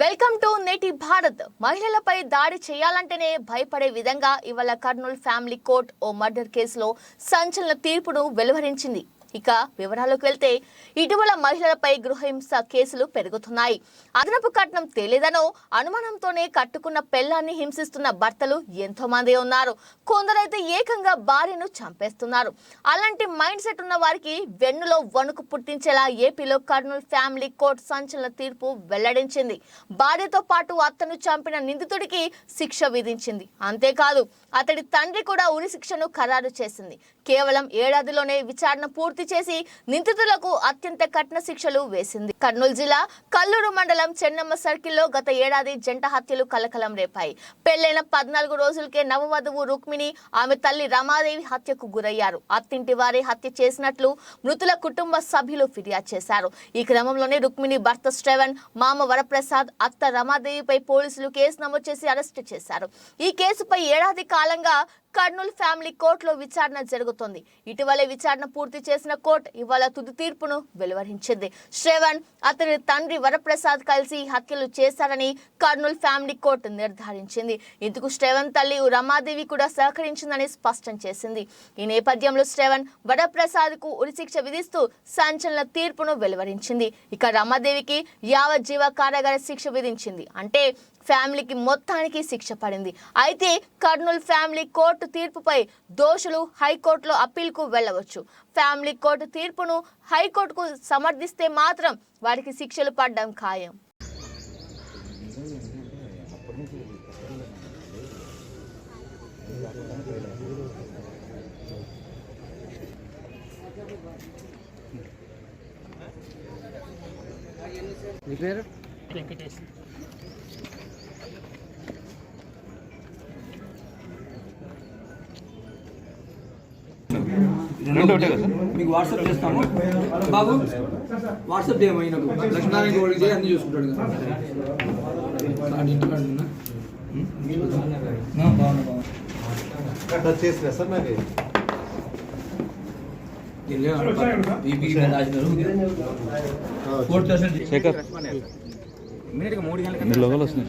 Welcome to నేటి భారత్ మహిళలపై దాడి చేయాలంటేనే భయపడే విధంగా ఇవాళ కర్నూలు ఫ్యామిలీ కోర్ట్ ఓ మర్డర్ కేసులో సంచలన తీర్పును వెలువరించింది. ఇక వివరాలకు వెళ్తే ఇటీవల మహిళలపై గృహహింస కేసులు పెరుగుతున్నాయి. అదనపు కట్నం తేలేదనో అనుమానంతోనే కట్టుకున్న పెళ్ళాన్ని హింసిస్తున్న భర్తలు ఎంతో మంది ఉన్నారు. కొందరైతే ఏకంగా భార్యను చంపేస్తున్నారు. అలాంటి మైండ్ సెట్ ఉన్న వారికి వెన్నులో వణుకు పుట్టించేలా ఏపీలో కర్నూలు ఫ్యామిలీ కోర్టు సంచలన తీర్పు వెల్లడించింది. భార్యతో పాటు అత్తను చంపిన నిందితుడికి శిక్ష విధించింది. అంతేకాదు అతడి తండ్రి కూడా ఉరి శిక్షను ఖరారు చేసింది. కేవలం ఏడాదిలోనే విచారణ పూర్తి చేసి నిందితులకు అత్యంత కఠిన శిక్షలు వేసింది. కర్నూలు జిల్లా కల్లూరు మండలం చెన్నమ్మ సర్కిల్లో గత ఏడాది జంట హత్యలు కలకలం రేపాయి. పెళ్ళైన పద్నాలుగు రోజులకే నవవధువు రుక్మిణి ఆమె తల్లి రమాదేవి హత్యకు గురయ్యారు. అత్తింటి వారే హత్య చేసినట్లు మృతుల కుటుంబ సభ్యులు ఫిర్యాదు చేశారు. ఈ క్రమంలోనే రుక్మిణి భర్త శ్రవణ్ మామ వరప్రసాద్ అత్త రమాదేవిపై పోలీసులు కేసు నమోదు చేసి అరెస్టు చేశారు. ఈ కేసుపై ఏడాది కాలంగా కర్నూలు ఫ్యామిలీ కోర్టులో విచారణ జరుగుతోంది. ఇటీవలే విచారణ పూర్తి చేసిన కోర్టు ఇవాళ తుది తీర్పును వెలువరించింది. శ్రవణ్ అతని తండ్రి వరప్రసాద్ కలిసి హత్యలు చేశారని కర్నూలు ఫ్యామిలీ కోర్టు నిర్ధారించింది. ఇందుకు శ్రవణ్ తల్లి రమాదేవి కూడా సహకరించిందని స్పష్టం చేసింది. ఈ నేపథ్యంలో శ్రవణ్ వరప్రసాద్కు ఉరిశిక్ష విధిస్తూ సంచలన తీర్పును వెలువరించింది. ఇక రమాదేవికి యావజ్జీవ కారాగార శిక్ష విధించింది. అంటే ఫ్యామిలీకి మొత్తానికి శిక్ష పడింది. అయితే కర్నూలు ఫ్యామిలీ కోర్టు తీర్పుపై దోషులు హైకోర్టులో అప్పీల్కు వెళ్ళవచ్చు. ఫ్యామిలీ కోర్టు తీర్పును హైకోర్టుకు సమర్థిస్తే మాత్రం వారికి శిక్షలు పడడం ఖాయం. నీ పేరు? వెంకటేష్. మీకు వాట్సాప్ చేస్తాము బాబు వాట్సాప్ చేయము ఆయనకు లక్ష్మీనారాయణ గౌడ్కి చేయి అన్ని చూసుకుంటాడు కదా. చేసినా సార్ మీరు? లోగోలు వస్తున్నాయి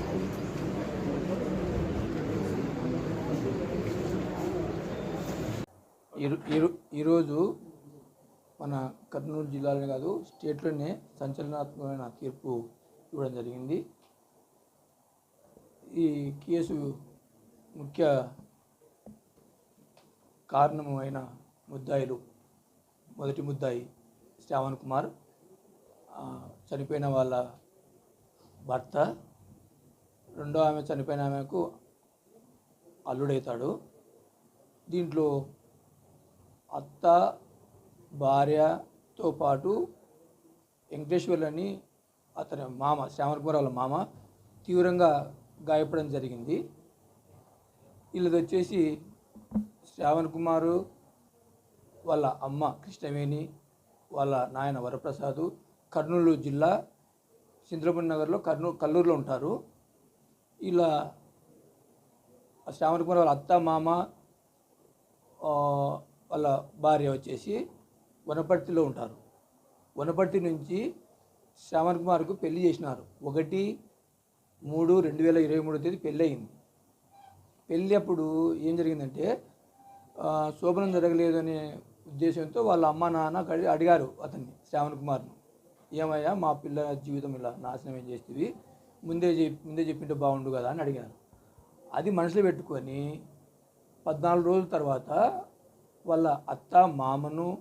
ఈరోజు మన కర్నూలు జిల్లాలోనే కాదు స్టేట్లోనే సంచలనాత్మకమైన తీర్పు ఇవ్వడం జరిగింది. ఈ కేసు ముఖ్య కారణమైన అయిన ముద్దాయిలు మొదటి ముద్దాయి శ్రావణ్ కుమార్ చనిపోయిన వాళ్ళ భర్త రెండో ఆమె చనిపోయిన ఆమెకు అల్లుడవుతాడు దీంట్లో అత్త భార్యతో పాటు వెంకటేశ్వర్లని అతని మామ శ్యామల వాళ్ళ మామ తీవ్రంగా గాయపడడం జరిగింది. వీళ్ళది వచ్చేసి శ్రావణ్ కుమారు వాళ్ళ అమ్మ కృష్ణవేణి వాళ్ళ నాయన వరప్రసాద్ కర్నూలు జిల్లా సింద్రపూర్ నగర్లో కర్నూలు కల్లూరులో ఉంటారు. ఇలా శ్రావణ్ కుమార్ వాళ్ళ అత్త మామ వాళ్ళ భార్య వచ్చేసి వనపర్తిలో ఉంటారు. వనపర్తి నుంచి శ్రావణ్ కుమార్కు పెళ్ళి చేసినారు. ఒకటి మూడు రెండు వేల ఇరవై మూడో తేదీ పెళ్ళి అయింది పెళ్ళి అప్పుడు ఏం జరిగిందంటే శోభనం జరగలేదు అనే ఉద్దేశంతో వాళ్ళ అమ్మ నాన్న అడిగారు అతన్ని శ్రావణ్ కుమార్ను. ఏమయ్యా మా పిల్లల జీవితం ఇలా నాశనం ఏం చేస్తుంది ముందే చెప్ ముందే చెప్పింటే బాగుండు కదా అని అడిగారు. అది మనసులో పెట్టుకొని పద్నాలుగు రోజుల తర్వాత వాళ్ళ అత్త మామను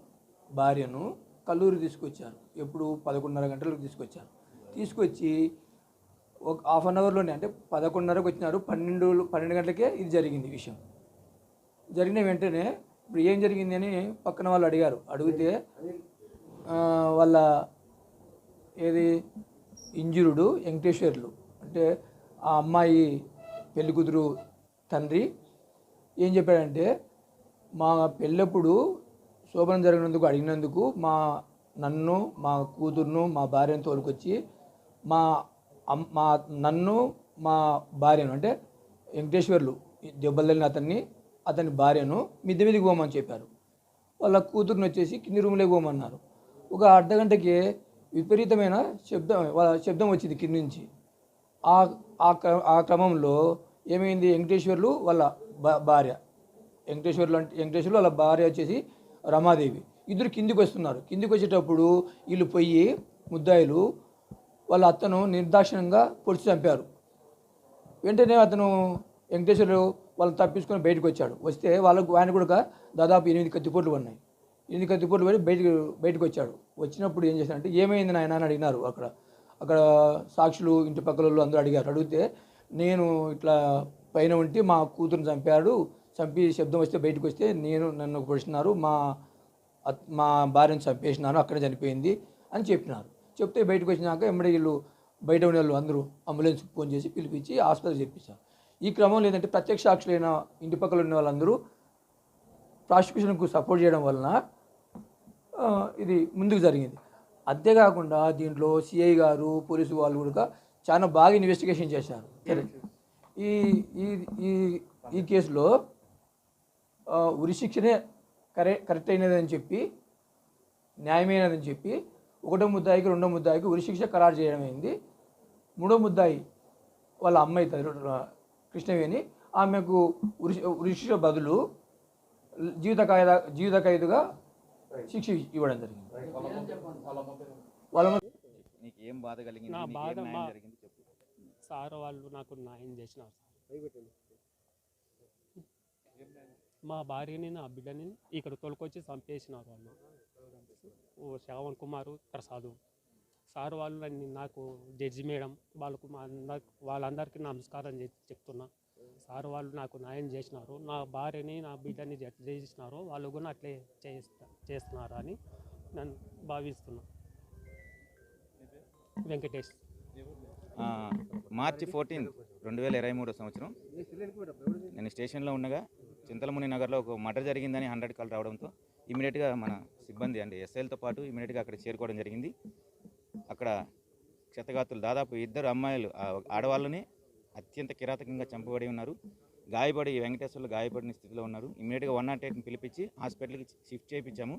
భార్యను కల్లూరు తీసుకొచ్చారు. ఎప్పుడు? పదకొండున్నర గంటలకు తీసుకొచ్చారు. తీసుకొచ్చి ఒక హాఫ్ అన్ అవర్లోనే అంటే పదకొండున్నరకు వచ్చినారు. పన్నెండు పన్నెండు గంటలకే ఇది జరిగింది విషయం. జరిగిన వెంటనే ఇప్పుడు ఏం జరిగింది అని పక్కన వాళ్ళు అడిగారు. అడిగితే వాళ్ళ ఏది? ఇంజురుడు వెంకటేశ్వర్లు. అంటే ఆ అమ్మాయి పెళ్ళికూతురు తండ్రి ఏం చెప్పాడంటే మా పెళ్ళప్పుడు శోభనం జరిగినందుకు అడిగినందుకు మా నన్ను మా కూతుర్ను మా భార్యను తోలుకొచ్చి మా మా నన్ను మా భార్యను అంటే వెంకటేశ్వర్లు దెబ్బలు అతన్ని అతని భార్యను మిద్దె మీదకి పోమని చెప్పారు. వాళ్ళ కూతురుని వచ్చేసి కింది రూమ్లోకి పోమన్నారు. ఒక అర్ధ గంటకి విపరీతమైన శబ్దం వాళ్ళ శబ్దం వచ్చింది కింది నుంచి. ఆ ఆ క్ర- ఆ క్రమంలో ఏమైంది? వెంకటేశ్వర్లు వాళ్ళ భార్య వెంకటేశ్వర్లు అంటే వెంకటేశ్వర్లు వాళ్ళ భార్య వచ్చేసి రమాదేవి. ఇద్దరు కిందికి వస్తున్నారు. కిందికి వచ్చేటప్పుడు వీళ్ళు పోయి ముద్దాయిలు వాళ్ళ అత్తను నిర్దాక్షిణంగా పొడిచి చంపారు. వెంటనే అతను వెంకటేశ్వరరావు వాళ్ళు తప్పించుకొని బయటకు వచ్చాడు. వస్తే వాళ్ళకు ఆయన కూడా దాదాపు ఎనిమిది కత్తిపోట్లు ఉన్నాయి. ఎనిమిది కత్తిపోట్లు పడి బయటకు బయటకు వచ్చాడు. వచ్చినప్పుడు ఏం చేశాడంటే ఏమైంది నాయన అని అడిగినారు అక్కడ. అక్కడ సాక్షులు ఇంటి పక్కల వాళ్ళు అందరూ అడిగారు. అడిగితే నేను ఇట్లా పైన ఉంటే మా కూతురుని చంపాడు. చంపి శబ్దం వస్తే బయటకు వస్తే నేను నన్ను పొడిచినారు మా మా భార్యను చంపేసినాను అక్కడే చనిపోయింది అని చెప్పినారు. చెప్తే బయటకు వచ్చినాక ఎమ్మడి వీళ్ళు బయట ఉన్న వాళ్ళు అందరూ అంబులెన్స్ ఫోన్ చేసి పిలిపించి ఆసుపత్రి చెప్పించారు ఈ క్రమంలో ఏంటంటే ప్రత్యక్ష సాక్షులైన ఇంటి పక్కల ఉన్న వాళ్ళందరూ ప్రాసిక్యూషన్కు సపోర్ట్ చేయడం వలన ఇది ముందుకు జరిగింది. అంతేకాకుండా దీంట్లో సిఐ గారు పోలీసు వాళ్ళు కూడా చాలా బాగా ఇన్వెస్టిగేషన్ చేశారు. ఈ ఈ ఈ ఈ కేసులో ఆ, ఉరి శిక్షనే కరె కరెక్ట్ అయినదని చెప్పి న్యాయమైనదని చెప్పి ఒకటో ముద్దాయికి రెండో ముద్దాయికి ఉరి శిక్ష ఖరారు చేయడం అయింది మూడో ముద్దాయి వాళ్ళ అమ్మాయి తల్లి- కృష్ణవేణి ఆమెకు ఉరి ఉరి శిక్ష బదులు జీవిత ఖైదా జీవిత ఖైదుగా శిక్ష ఇవ్వడం జరిగింది. వాళ్ళ నీకు ఏం బాధ కలిగింది సార్ వాళ్ళు నాకు న్యాయం చేసినారు మా భార్యని నా బిడ్డని ఇక్కడ తోలుకొచ్చి చంపేసినారు వాళ్ళు. ఓ శ్రావణ్ కుమారు ప్రసాదు. సార్ వాళ్ళు నన్ను నాకు జడ్జి మేడం వాళ్ళకు మా అందరి వాళ్ళందరికీ నమస్కారం చెప్తున్నా. సార్ వాళ్ళు నాకు న్యాయం చేసినారు. నా భార్యని నా బిడ్డని జడ్జి చేసినారు వాళ్ళు కూడా అట్లే చేస్తా చేస్తున్నారు అని నన్ను భావిస్తున్నా. వెంకటేష్. మార్చి ఫోర్టీన్ రెండు వేల ఇరవై మూడో సంవత్సరం. నేను స్టేషన్లో ఉండగా చింతలముని నగర్లో ఒక మర్డర్ జరిగిందని హండ్రెడ్ కాల్ రావడంతో ఇమీడియట్గా మన సిబ్బంది అంటే ఎస్ఐలతో పాటు ఇమీడియట్గా అక్కడ చేరుకోవడం జరిగింది. అక్కడ క్షతగాతులు దాదాపు ఇద్దరు అమ్మాయిలు ఆడవాళ్ళని అత్యంత కిరాతకంగా చంపబడి ఉన్నారు. గాయపడి వెంకటేశ్వర్లు గాయపడిన స్థితిలో ఉన్నారు. ఇమీడియట్గా వన్ నాట్ ఎయిట్ని పిలిపించి హాస్పిటల్కి షిఫ్ట్ చేయించాము.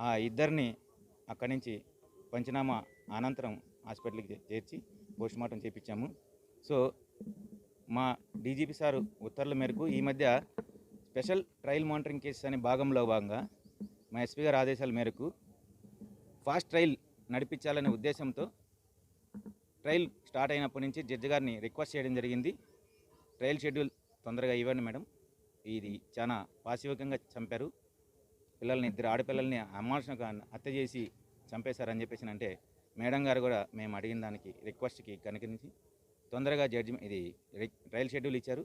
ఆ ఇద్దరిని అక్కడి నుంచి పంచనామా అనంతరం హాస్పిటల్కి చేర్చి పోస్ట్మార్టం చేయించాము. సో మా డీజీపీ సారు ఉత్తర్వుల మేరకు ఈ మధ్య స్పెషల్ ట్రయల్ మానిటరింగ్ కేసెస్ అనే భాగంలో భాగంగా మా ఎస్పీ గారి ఆదేశాల మేరకు ఫాస్ట్ ట్రయల్ నడిపించాలనే ఉద్దేశంతో ట్రయల్ స్టార్ట్ అయినప్పటి నుంచి జడ్జి గారిని రిక్వెస్ట్ చేయడం జరిగింది. ట్రయల్ షెడ్యూల్ తొందరగా ఇవ్వండి మేడం. ఇది చాలా పాశవికంగా చంపారు. పిల్లల్ని ఇద్దరు ఆడపిల్లల్ని అమానుషంగా హత్య చేసి చంపేశారని చెప్పేసి అంటే మేడం గారు కూడా మేము అడిగిన దానికి రిక్వెస్ట్కి కనుకరించి తొందరగా జడ్జి ఇది ట్రయల్ షెడ్యూల్ ఇచ్చారు.